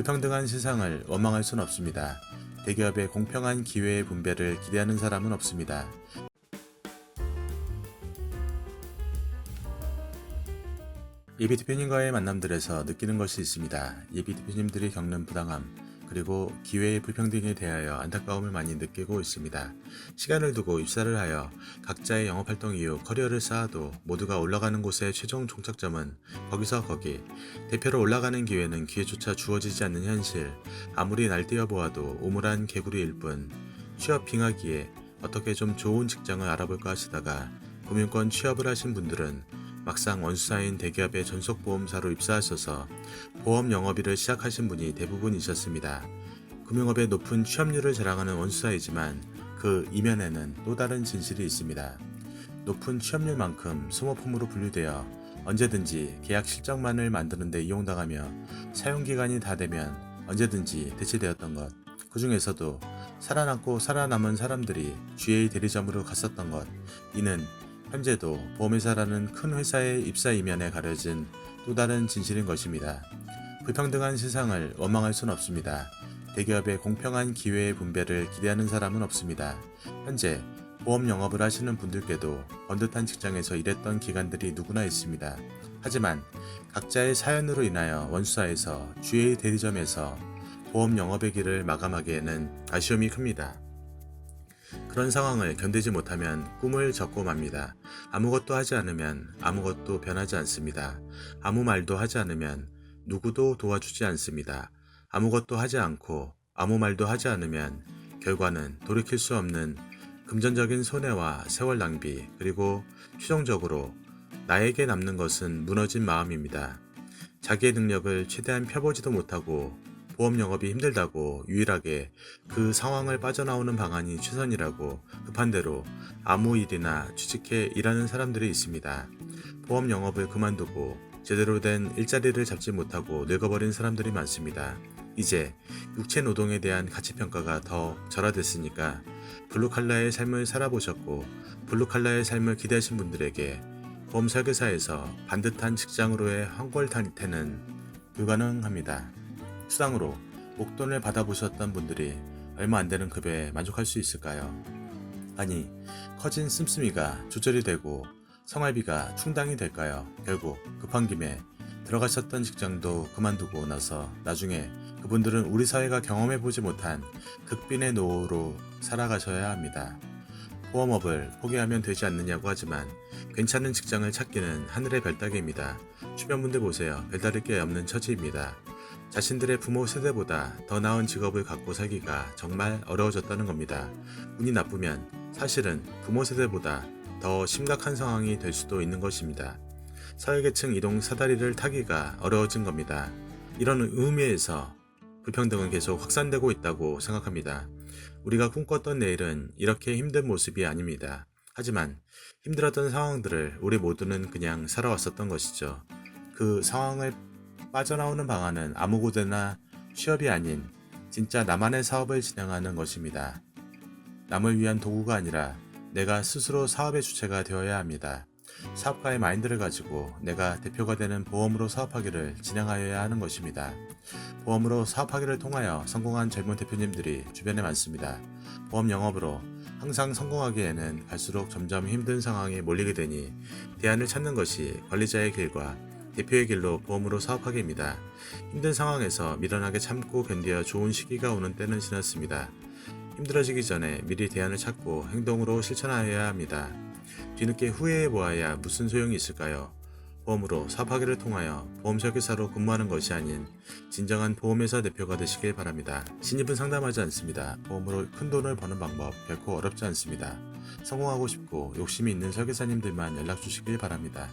불평등한 세상을 원망할 순 없습니다. 대기업의 공평한 기회의 분배를 기대하는 사람은 없습니다. 예비 대표님과의 만남들에서 느끼는 것이 있습니다. 예비 대표님들이 겪는 부당함, 그리고 기회의 불평등에 대하여 안타까움을 많이 느끼고 있습니다. 시간을 두고 입사를 하여 각자의 영업활동 이후 커리어를 쌓아도 모두가 올라가는 곳의 최종 종착점은 거기서 거기. 대표로 올라가는 기회는 기회조차 주어지지 않는 현실. 아무리 날뛰어 보아도 오물한 개구리일 뿐. 취업 빙하기에 어떻게 좀 좋은 직장을 알아볼까 하시다가 금융권 취업을 하신 분들은 막상 원수사인 대기업의 전속보험사로 입사하셔서 보험 영업일을 시작하신 분이 대부분이셨습니다. 금융업의 높은 취업률을 자랑하는 원수사이지만 그 이면에는 또 다른 진실이 있습니다. 높은 취업률만큼 소모품으로 분류되어 언제든지 계약 실적만을 만드는 데 이용당하며 사용기간이 다 되면 언제든지 대체되었던 것. 그 중에서도 살아남고 살아남은 사람들이 GA 대리점으로 갔었던 것. 이는 현재도 보험회사라는 큰 회사의 입사 이면에 가려진 또 다른 진실인 것입니다. 불평등한 세상을 원망할 순 없습니다. 대기업의 공평한 기회의 분배를 기대하는 사람은 없습니다. 현재 보험 영업을 하시는 분들께도 번듯한 직장에서 일했던 기간들이 누구나 있습니다. 하지만 각자의 사연으로 인하여 원수사에서 GA 대리점에서 보험 영업의 길을 마감하기에는 아쉬움이 큽니다. 그런 상황을 견디지 못하면 꿈을 접고 맙니다. 아무것도 하지 않으면 아무것도 변하지 않습니다. 아무 말도 하지 않으면 누구도 도와주지 않습니다. 아무것도 하지 않고 아무 말도 하지 않으면 결과는 돌이킬 수 없는 금전적인 손해와 세월 낭비 그리고 최종적으로 나에게 남는 것은 무너진 마음입니다. 자기의 능력을 최대한 펴보지도 못하고 보험 영업이 힘들다고 유일하게 그 상황을 빠져나오는 방안이 최선이라고 급한 대로 아무 일이나 취직해 일하는 사람들이 있습니다. 보험 영업을 그만두고 제대로 된 일자리를 잡지 못하고 늙어버린 사람들이 많습니다. 이제 육체 노동에 대한 가치평가가 더 절하됐으니까 블루칼라의 삶을 살아보셨고 블루칼라의 삶을 기대하신 분들에게 보험 설계사에서 반듯한 직장으로의 환골탈태는 불가능합니다. 수당으로 목돈을 받아보셨던 분들이 얼마 안 되는 급여에 만족할 수 있을까요? 아니, 커진 씀씀이가 조절이 되고 생활비가 충당이 될까요? 결국 급한 김에 들어가셨던 직장도 그만두고 나서 나중에 그분들은 우리 사회가 경험해보지 못한 극빈의 노후로 살아가셔야 합니다. 보험업을 포기하면 되지 않느냐고 하지만 괜찮은 직장을 찾기는 하늘의 별따기입니다. 주변 분들 보세요. 별다를 게 없는 처지입니다. 자신들의 부모 세대보다 더 나은 직업을 갖고 살기가 정말 어려워졌다는 겁니다. 운이 나쁘면 사실은 부모 세대보다 더 심각한 상황이 될 수도 있는 것입니다. 사회계층 이동 사다리를 타기가 어려워진 겁니다. 이런 의미에서 불평등은 계속 확산되고 있다고 생각합니다. 우리가 꿈꿨던 내일은 이렇게 힘든 모습이 아닙니다. 하지만 힘들었던 상황들을 우리 모두는 그냥 살아왔었던 것이죠. 그 상황을 빠져나오는 방안은 아무 곳에나 취업이 아닌 진짜 나만의 사업을 진행하는 것입니다. 남을 위한 도구가 아니라 내가 스스로 사업의 주체가 되어야 합니다. 사업가의 마인드를 가지고 내가 대표가 되는 보험으로 사업하기를 진행하여야 하는 것입니다. 보험으로 사업하기를 통하여 성공한 젊은 대표님들이 주변에 많습니다. 보험 영업으로 항상 성공하기에는 갈수록 점점 힘든 상황에 몰리게 되니 대안을 찾는 것이 관리자의 길과 대표의 길로 보험으로 사업하기입니다. 힘든 상황에서 미련하게 참고 견뎌 좋은 시기가 오는 때는 지났습니다. 힘들어지기 전에 미리 대안을 찾고 행동으로 실천하여야 합니다. 뒤늦게 후회해 보아야 무슨 소용이 있을까요? 보험으로 사업하기를 통하여 보험 설계사로 근무하는 것이 아닌 진정한 보험회사 대표가 되시길 바랍니다. 신입은 상담하지 않습니다. 보험으로 큰 돈을 버는 방법 결코 어렵지 않습니다. 성공하고 싶고 욕심이 있는 설계사님들만 연락 주시길 바랍니다.